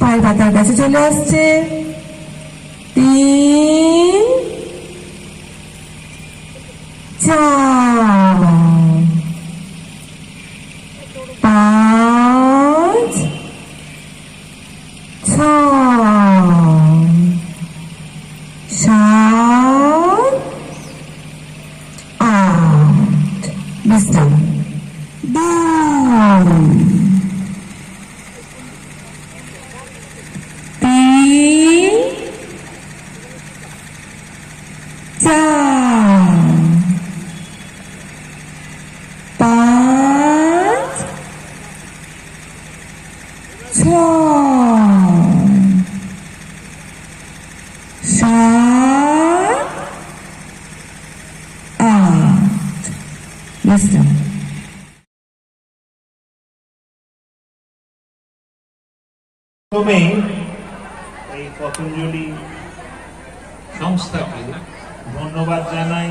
পায়ের পাতার কাছে চলে আসছে। তিন চার পাঁচ ছয় সাত সাত আট বিশ্রাম প্রথমে এই পতঞ্জলি সংস্থাকে ধন্যবাদ জানাই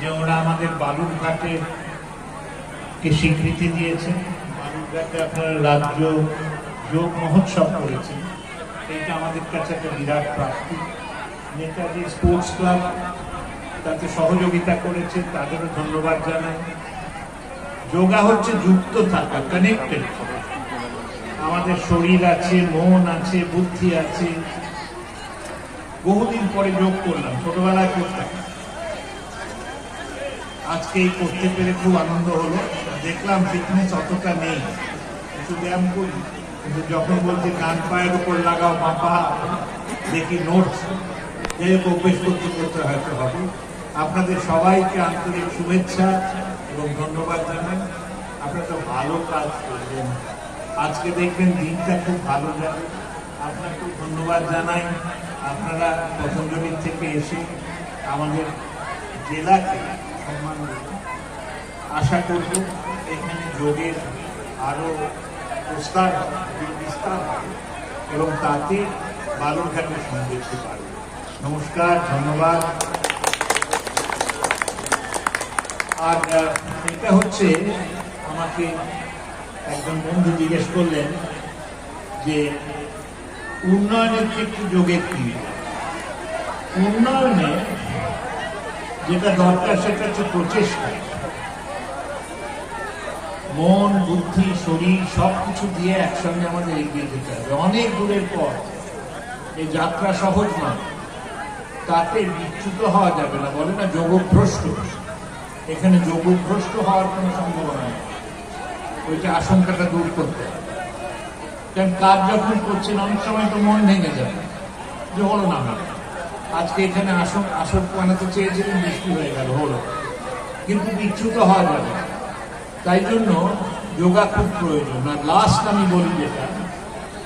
যে ওরা আমাদের বালুরঘাটে কে স্বীকৃতি দিয়েছে। বালুরঘাটে আপনারা রাজ্য যোগ মহোৎসব করেছেন এইটা আমাদের কাছে একটা বিরাট প্রাপ্তি। নেতাজি স্পোর্টস ক্লাব তাতে সহযোগিতা করেছে, তাদেরও ধন্যবাদ জানাই। যোগা হচ্ছে যুক্ত থাকা কানেক্টেড আমাদের শরীর আছে, মন আছে, বুদ্ধি আছে। বহুদিন পরে যোগ করলাম, ছোটবেলায় করতাম। আজকে এই করতে পেরে খুব আনন্দ হলো। দেখলাম ফিটনেস অতটা নেই। একটু ব্যায়াম করি। কিন্তু যখন বলছি ডান পায়ের উপর লাগাও বাপা দেখি নোটস যাই হোক অভ্যেস করতে করতে হয়তো হবে। আপনাদের সবাইকে আন্তরিক শুভেচ্ছা এবং ধন্যবাদ জানাই। আপনারা তো ভালো কাজ করবেন আজকে দেখবেন দিনটা খুব ভালো যাবে। আপনাকে ধন্যবাদ জানাই। আপনারা পতঞ্জলির থেকে এসে আমাদের জেলাকে সম্মান আশা করব এখানে যোগের আরও এবং তাতে বালুরঘাটের সমৃদ্ধি পারবে। নমস্কার, ধন্যবাদ। আর এটা হচ্ছে আমাকে একজন বন্ধু জিজ্ঞেস করলেন যে উন্নয়নের ক্ষেত্রে যোগের কি? উন্নয়নে যেটা দরকার সেটা হচ্ছে প্রচেষ্টা। মন, বুদ্ধি, শরীর সব কিছু দিয়ে একসঙ্গে আমাদের এগিয়ে যেতে হবে। অনেক দূরের পর এই যাত্রা সহজ নয়। তাতে বিচ্যুত হওয়া যাবে না। বলে না যোগভ্রষ্ট। এখানে যোগভ্রষ্ট হওয়ার কোনো সম্ভাবনা নেই। ওইটা আশঙ্কাটা দূর করতে হবে। কারণ কাজ যখন করছেন, অনেক সময় তো মন ভেঙে যাবে যে হলো না আমার আজকে এখানে আসন আসন বানাতে চেয়েছিলেন, বৃষ্টি হয়ে গেল, হলো। কিন্তু বিচ্যুত হওয়া যাবে না। তাই জন্য যোগা খুব প্রয়োজন। আর লাস্ট আমি বলি যেটা,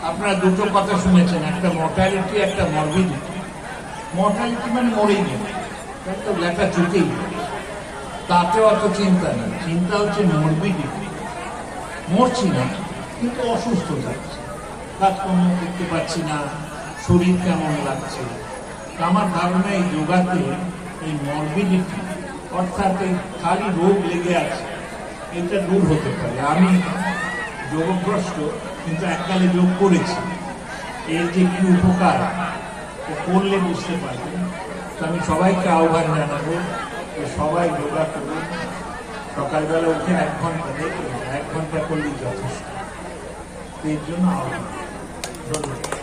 আপনারা দুটো কথা শুনেছেন, একটা মর্টালিটি একটা মরবিডিটি মর্টালিটি মানে মরেই তাই তো লেখা চুকেই তাতে অত চিন্তা নেই। চিন্তা হচ্ছে মরবিডিটি মরছি না, কিন্তু অসুস্থ থাকছি কাজকর্ম করতে পারছি না, শরীর কেমন লাগছে। আমার ধারণা এই যোগাতে এই মরবিডিটি অর্থাৎ এই খালি রোগ লেগে আছে এটা দূর হতে পারে। আমি যোগগ্রস্ত কিন্তু এককালে যোগ করেছি। এর যে কি উপকার করলে বুঝতে পারবেন তো আমি সবাইকে আহ্বান জানাব যে সবাই যোগা করুন। সকালবেলা উঠে এক ঘণ্টা দেখুন এক ঘণ্টা করলেই যথেষ্ট। এর জন্য আহ্বান। ধন্যবাদ।